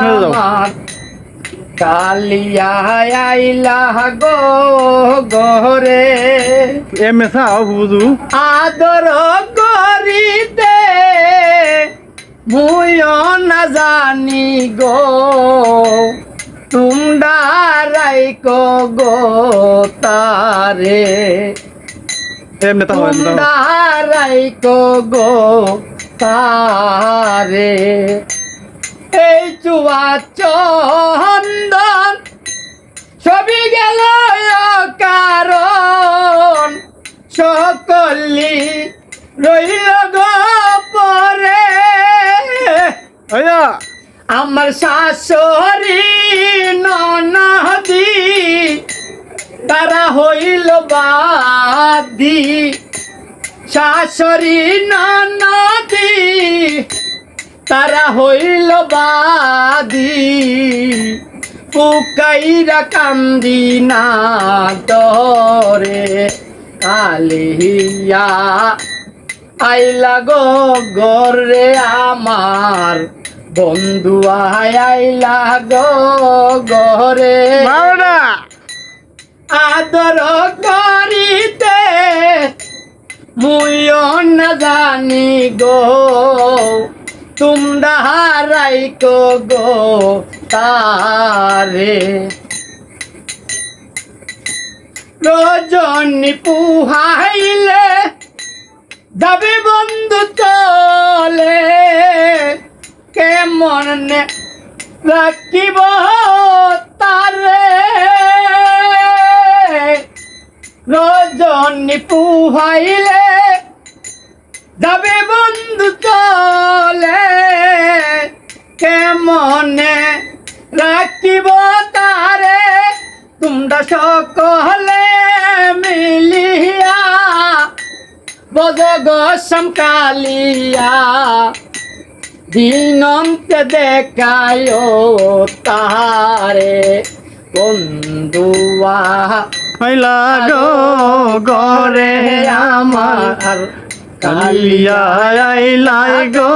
শুনে যাও কালিয়া আইলা গো গরে এমএ চাও বুঝু। আদর করিতে মুয় না জানি গো। তোমরা রাইকো গো তারে। এমনি তাও তোমরা রাইকো গো তারে। চন্দন। ছবি গেল কারণ সকলি রইল গো পরে আয়া। আমার শাশুড়ি ননদি তারা হইল বাদি। শাশুড়ি ননদি তারা হইল বাদি পুকাইরা কান্দি না দরে কালিয়া আইলা গো গরে আমার বন্ধু আইলা গো গরে আদর করিতে মুইও না জানি গো। তোমরা হারাইকো গো তারে। রজনী পুহাইলে যাবে বন্ধু চলে কেমন রাখিব তারে? রজনী পুহাইলে যাবে বন্ধু চলে কেমনে রাখিব তারে? তোমরা সকলে মিলিয়া বজ গোসম কালিয়া দিনন্তে দেখায় তারে বন্ধুয়া। আইলা গো গরে আমার কালিয়া আইলাই গো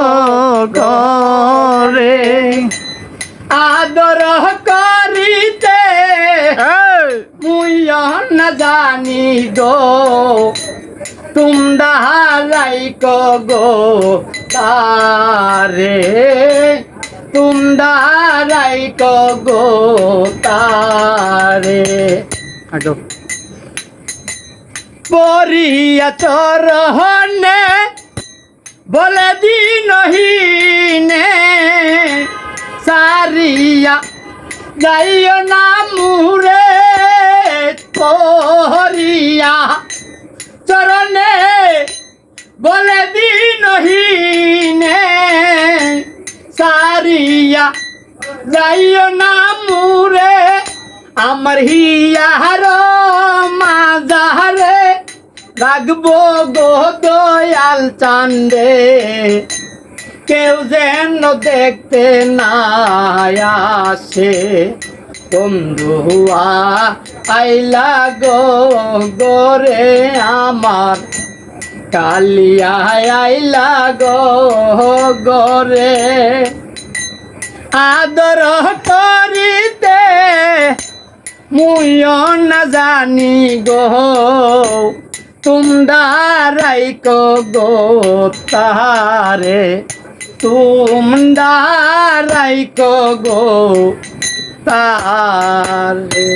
গরে আদর করিতে মুইয় না জানি গো। তোমরা রাইকো গো তারে। তোমরা রাইকো গো তারে। আটো পরিয়া চরহনে বলে দিনহীনে সারিয়া গাইও না মুরে পরিয়া চরণে বলে দিনহীনে সারিয়া যাইও না মুরে, আমার হিয়ার রাখব গো দয়াল চান্দে। কেউ যেন দেখতে না আসে। বন্ধুয়া আইলা গো গোরে আমার। কালিয়া আইলা গো গোরে। আদর করিতে মুইও না জানি গো। তোমরা রাইকো গো তারে তোমরা রাইকো গো তারে